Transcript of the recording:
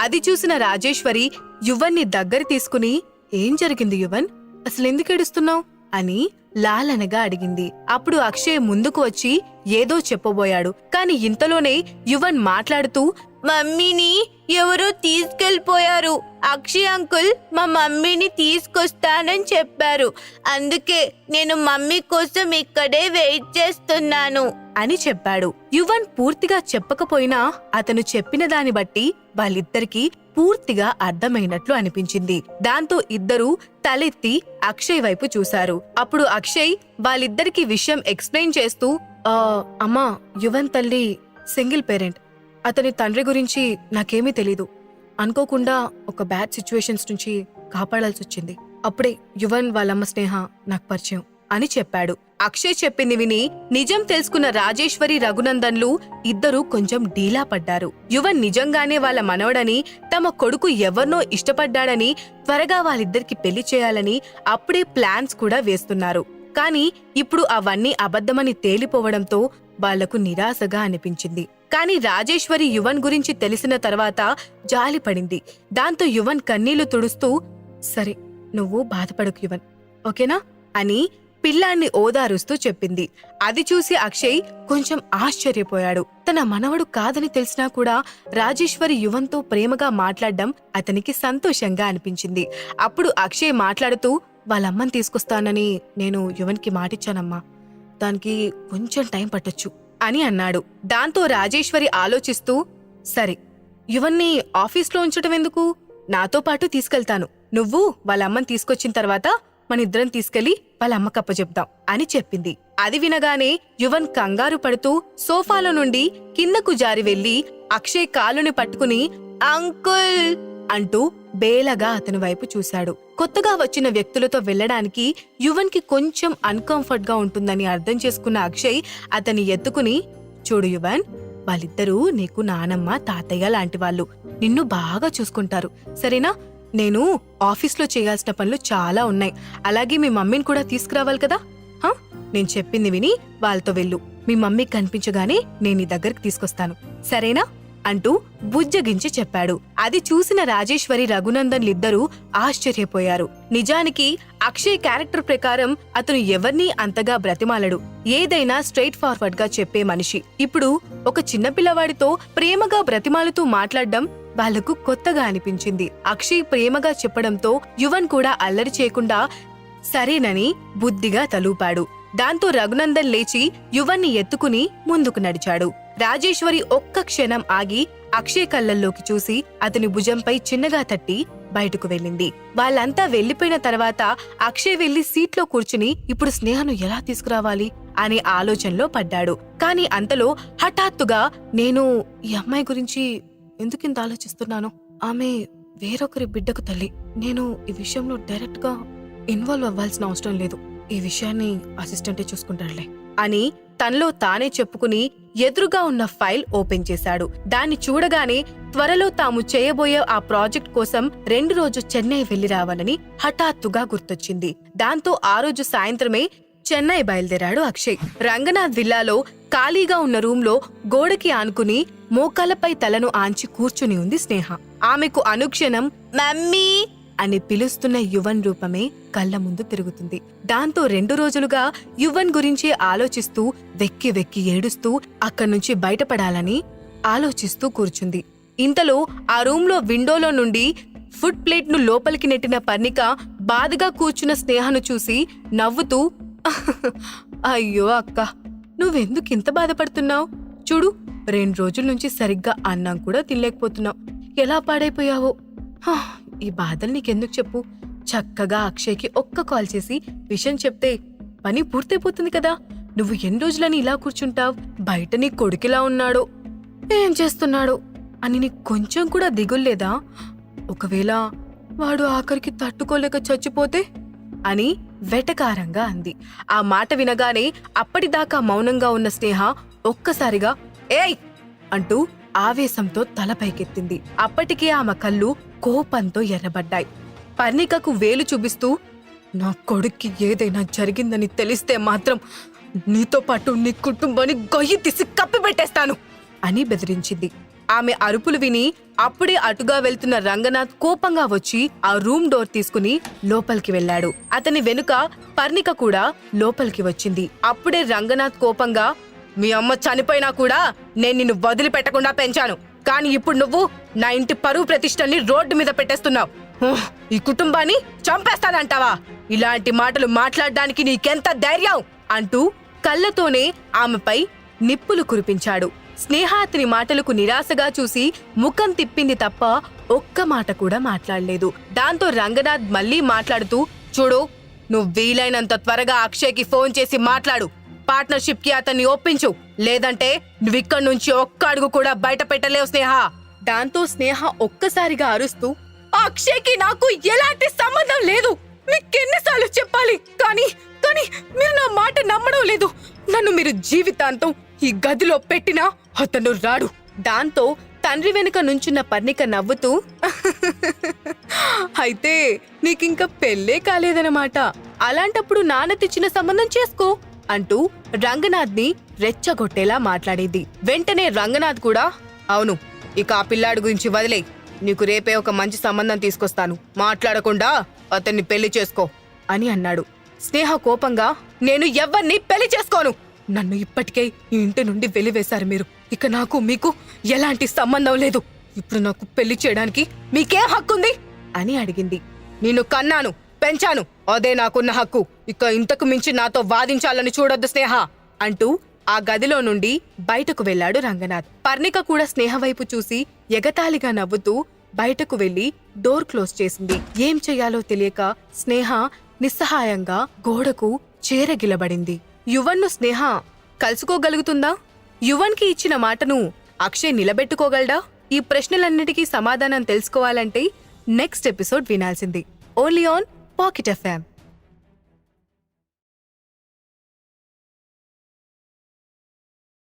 అది చూసిన రాజేశ్వరి యువన్ని దగ్గర తీసుకుని ఏం జరిగింది యువన్? అసలెందుకు ఏడుస్తున్నావు? అని లాలనగా అడిగింది. అప్పుడు అక్షయ్ ముందుకు వచ్చి ఏదో చెప్పబోయాడు. కాని ఇంతలోనే యువన్ మాట్లాడుతూ మమ్మీని ఎవరో తీసుకెళ్ళిపోయారు అక్షయ్ అంకుల్ మా మమ్మీని తీసుకొస్తానని చెప్పారు. అందుకే నేను మమ్మీ కోసం ఇక్కడే వెయిట్ చేస్తున్నాను. అని చెప్పాడు. యువన్ పూర్తిగా చెప్పకపోయినా అతను చెప్పిన దాన్ని బట్టి వాళ్ళిద్దరికీ పూర్తిగా అర్థమైనట్లు అనిపించింది. దాంతో ఇద్దరూ తలెత్తి అక్షయ్ వైపు చూశారు. అప్పుడు అక్షయ్ వాళ్ళిద్దరికి విషయం ఎక్స్ప్లెయిన్ చేస్తూ అమ్మా యువన్ తల్లి సింగిల్ పేరెంట్. అతని తండ్రి గురించి నాకేమీ తెలీదు. అనుకోకుండా ఒక బ్యాడ్ సిచ్యువేషన్స్ నుంచి కాపాడాల్సి వచ్చింది. అప్పుడే యువన్ వాళ్ళమ్మ స్నేహ నాకు పరిచయం అని చెప్పాడు. అక్షయ్ చెప్పింది విని నిజం తెలుసుకున్న రాజేశ్వరి రఘునందన్లు ఇద్దరూ కొంచెం డీలా పడ్డారు. యువన్ నిజంగానే వాళ్ళ మనవడని తమ కొడుకు ఎవరినో ఇష్టపడ్డాడని త్వరగా వాళ్ళిద్దరికి పెళ్ళి చేయాలని అప్పుడే ప్లాన్స్ కూడా వేస్తున్నారు. కానీ ఇప్పుడు అవన్నీ అబద్ధమని తేలిపోవడంతో వాళ్ళకు నిరాశగా అనిపించింది. కానీ రాజేశ్వరి యువన్ గురించి తెలిసిన తర్వాత జాలిపడింది దాంతో యువన్ కన్నీళ్ళు తుడుస్తూ సరే నువ్వు బాధపడకు యువన్. ఓకేనా? అని పిల్లాన్ని ఓదారుస్తూ చెప్పింది. అది చూసి అక్షయ్ కొంచెం ఆశ్చర్యపోయాడు. తన మనవడు కాదని తెలిసినా కూడా రాజేశ్వరి యువన్తో ప్రేమగా మాట్లాడడం అతనికి సంతోషంగా అనిపించింది. అప్పుడు అక్షయ్ మాట్లాడుతూ వాళ్ళమ్మని తీసుకొస్తానని నేను యువన్కి మాటిచ్చానమ్మా. దానికి కొంచెం టైం పట్టొచ్చు అని అన్నాడు. దాంతో రాజేశ్వరి ఆలోచిస్తూ సరే యువన్ని ఆఫీస్లో ఉంచటం ఎందుకు? నాతో పాటు తీసుకెళ్తాను. నువ్వు వాళ్ళమ్మని తీసుకొచ్చిన తర్వాత మన ఇద్దరం తీసుకెళ్ళి వాళ్ళమ్మ అమ్మకి అని చెప్పింది. అది వినగానే యువన్ కంగారు పడుతూ సోఫాలో నుండి కిందకు జారి వెళ్ళి అక్షయ్ కాలుని పట్టుకుని అంకుల్ అంటూ బేలగా అతని వైపు చూశాడు. కొత్తగా వచ్చిన వ్యక్తులతో వెళ్ళడానికి యువన్కి కొంచెం అన్కంఫర్ట్గా ఉంటుందని అర్థం చేసుకున్న అక్షయ్ అతన్ని ఎత్తుకుని చూడు యువన్ వాళ్ళిద్దరూ నీకు నానమ్మ తాతయ్య లాంటి వాళ్ళు. నిన్ను బాగా చూసుకుంటారు. సరేనా? నేను ఆఫీస్లో చేయాల్సిన పనులు చాలా ఉన్నాయి. అలాగే మీ మమ్మీని కూడా తీసుకురావాలి కదా? నేను చెప్పింది విని వాళ్ళతో వెళ్ళు. మీ మమ్మీ కనిపించగానే నేను నీ దగ్గరికి తీసుకొస్తాను. సరేనా? అంటూ బుజ్జగించి చెప్పాడు. అది చూసిన రాజేశ్వరి రఘునందన్లిద్దరూ ఆశ్చర్యపోయారు. నిజానికి అక్షయ్ క్యారెక్టర్ ప్రకారం అతను ఎవర్నీ అంతగా బ్రతిమాలడు. ఏదైనా స్ట్రైట్ ఫార్వర్డ్గా చెప్పే మనిషి. ఇప్పుడు ఒక చిన్న పిల్లవాడితో ప్రేమగా బ్రతిమాలుతూ మాట్లాడడం వాళ్ళకు కొత్తగా అనిపించింది. అక్షయ్ ప్రేమగా చెప్పడంతో యువన్ కూడా అల్లరి చేయకుండా సరేనని బుద్ధిగా తలూపాడు. దాంతో రఘునందన్ లేచి యువన్ని ఎత్తుకుని ముందుకు నడిచాడు. రాజేశ్వరి ఒక్క క్షణం ఆగి అక్షయ్ కళ్ళల్లోకి చూసి అతని భుజంపై చిన్నగా తట్టి బయటకు వెళ్ళింది. వాళ్ళంతా వెళ్ళిపోయిన తర్వాత అక్షయ్ వెళ్ళి సీట్లో కూర్చుని ఇప్పుడు స్నేహను ఎలా తీసుకురావాలి అనే ఆలోచనలో పడ్డాడు. కాని అంతలో హఠాత్తుగా నేను ఈ అమ్మాయి గురించి ఎందుకింత ఆలోచిస్తున్నాను? ఆమె వేరొకరి బిడ్డకు తల్లి. నేను ఈ విషయంలో డైరెక్ట్గా ఇన్వాల్వ్ అవ్వాల్సిన అవసరం లేదు. ఈ విషయాన్ని అసిస్టెంటే చూసుకుంటాడులే అని తనలో తానే చెప్పుకుని ఎదురుగా ఉన్న ఫైల్ ఓపెన్ చేశాడు. దాన్ని చూడగానే త్వరలో తాము చేయబోయే ఆ ప్రాజెక్ట్ కోసం రెండు రోజు చెన్నై వెళ్ళి రావాలని హఠాత్తుగా గుర్తొచ్చింది. దాంతో ఆ రోజు సాయంత్రమే చెన్నై బయలుదేరాడు అక్షయ్. రంగనాథ్ విల్లాలో ఖాళీగా ఉన్న రూంలో గోడకి ఆనుకుని మోకాలపై తలను ఆంచి కూర్చుని ఉంది స్నేహ. ఆమెకు అనుక్షణం మమ్మీ అని పిలుస్తున్న యువన్ రూపమే కళ్ళ ముందు తిరుగుతుంది. దాంతో రెండు రోజులుగా యువన్ గురించి ఆలోచిస్తూ వెక్కి వెక్కి ఏడుస్తూ అక్కడి నుంచి బయటపడాలని ఆలోచిస్తూ కూర్చుంది. ఇంతలో ఆ రూంలో విండోలో నుండి ఫుడ్ ప్లేట్ను లోపలికి నెట్టిన పర్ణిక బాధగా కూర్చున్న స్నేహను చూసి నవ్వుతూ అయ్యో అక్క నువ్వెందుకు ఇంత బాధపడుతున్నావు? చూడు రెండు రోజుల నుంచి సరిగ్గా అన్నం కూడా తినలేకపోతున్నావు. ఎలా పాడైపోయావో? ఈ బాధలు నీకెందుకు చెప్పు? చక్కగా అక్షయ్కి ఒక్క కాల్ చేసి విషయం చెప్తే పని పూర్తయిపోతుంది కదా. నువ్వు ఎన్ని రోజులని ఇలా కూర్చుంటావు? బయట నీ కొడుకిలా ఉన్నాడో. ఏం చేస్తున్నాడో? అని నీకు కొంచెం కూడా దిగుల్లేదా ఒకవేళ వాడు ఆఖరికి తట్టుకోలేక చచ్చిపోతే? అని వెటకారంగా అంది. ఆ మాట వినగానే అప్పటిదాకా మౌనంగా ఉన్న స్నేహ ఒక్కసారిగా ఏయ్ అంటూ ఆవేశంతో తల పైకెత్తింది. అప్పటికే ఆమె కళ్ళు కోపంతో ఎర్రబడ్డాయి. పర్ణికకు వేలు చూపిస్తూ నా కొడుక్కి ఏదైనా జరిగిందని తెలిస్తే మాత్రం నీతో పాటు నీ కుటుంబాన్ని గొయ్యి తీసి కప్పిపెట్టేస్తాను అని బెదిరించింది. ఆమె అరుపులు విని అప్పుడే అటుగా వెళ్తున్న రంగనాథ్ కోపంగా వచ్చి ఆ రూమ్ డోర్ తీసుకుని లోపలికి వెళ్ళాడు. అతని వెనుక పర్ణిక కూడా లోపలికి వచ్చింది. అప్పుడే రంగనాథ్ కోపంగా మీ అమ్మ చనిపోయినా కూడా నేను నిన్ను వదిలిపెట్టకుండా పెంచాను. కానీ ఇప్పుడు నువ్వు నా ఇంటి పరువు ప్రతిష్టల్ని రోడ్డు మీద పెట్టేస్తున్నావు. ఈ కుటుంబాన్ని చంపేస్తానంటావా? ఇలాంటి మాటలు మాట్లాడడానికి నీకెంత ధైర్యం? అంటూ కళ్ళతోనే ఆమెపై నిప్పులు కురిపించాడు. స్నేహ అతని మాటలకు నిరాశగా చూసి ముఖం తిప్పింది తప్ప ఒక్క మాట కూడా మాట్లాడలేదు. దాంతో రంగనాథ్ మళ్ళీ మాట్లాడుతూ చూడు నువ్వు వీలైనంత త్వరగా అక్షయ్కి ఫోన్ చేసి మాట్లాడు. పార్ట్నర్షిప్కి అతన్ని ఒప్పించు. లేదంటే నువ్విక్కడి నుంచి ఒక్క అడుగు కూడా బయట పెట్టలేవు స్నేహ. దాంతో స్నేహ ఒక్కసారిగా అరుస్తూ అక్షయ్కి నాకు ఎలాంటి సంబంధం లేదు. మీకెన్నిసార్లు చెప్పాలి? కానీ కానీ మీరు నా మాట నమ్మడం లేదు. నన్ను మీరు జీవితాంతం ఈ గదిలో పెట్టినా అతను రాడు. దాంతో తండ్రి వెనుక నుంచున్న పర్ణిక నవ్వుతూ అయితే నీకింక పెళ్ళే కాలేదన్నమాట. అలాంటప్పుడు నాన్న తెచ్చిన సంబంధం చేసుకో. అంటూ రంగనాథ్ని రెచ్చగొట్టేలా మాట్లాడేది. వెంటనే రంగనాథ్ కూడా అవును ఇక ఆ పిల్లాడి గురించి వదిలే. నీకు రేపే ఒక మంచి సంబంధం తీసుకొస్తాను. మాట్లాడకుండా అతన్ని పెళ్ళి చేసుకో అని అన్నాడు. స్నేహ కోపంగా నేను ఎవరిని పెళ్ళి చేసుకోను. నన్ను ఇప్పటికే ఈ ఇంటి నుండి వెలివేశారు మీరు. ఇక నాకు మీకు ఎలాంటి సంబంధం లేదు. ఇప్పుడు నాకు పెళ్ళి చేయడానికి మీకేం హక్కుంది అని అడిగింది. నిన్ను కన్నాను. పెంచాను. అదే నాకున్న హక్కు. ఇక ఇంతకు మించి నాతో వాదించాలని చూడొద్దు స్నేహ! అంటూ ఆ గదిలో నుండి బయటకు వెళ్ళాడు రంగనాథ్. పర్ణిక కూడా స్నేహ వైపు చూసి ఎగతాళిగా నవ్వుతూ బయటకు వెళ్ళి డోర్ క్లోజ్ చేసింది. ఏం చెయ్యాలో తెలియక స్నేహ నిస్సహాయంగా గోడకు చేరగిలబడింది. యువన్ను స్నేహ కలుసుకోగలుగుతుందా? యువన్కి ఇచ్చిన మాటను అక్షయ్ నిలబెట్టుకోగలడా? ఈ ప్రశ్నలన్నిటికీ సమాధానం తెలుసుకోవాలంటే next episode వినాల్సింది. Only on Pocket FM